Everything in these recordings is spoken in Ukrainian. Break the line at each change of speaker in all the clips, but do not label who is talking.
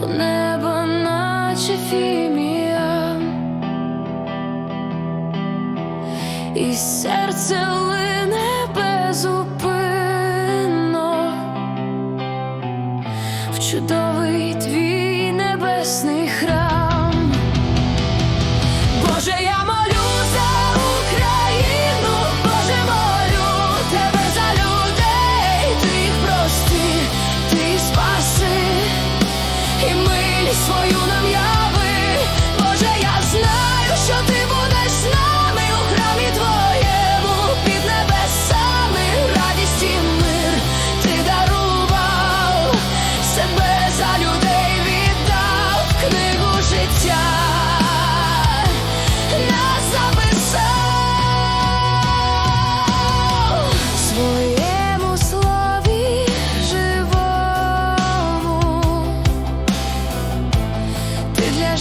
до неба, наче фімія, і серце лине безупинно в чудовий твій небесний храм.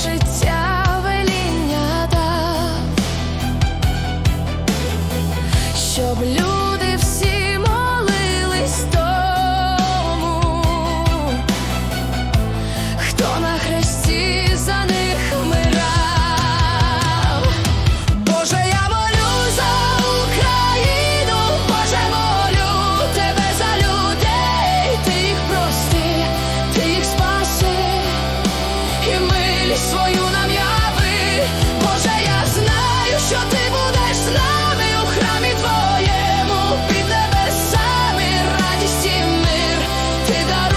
життя веління дав. got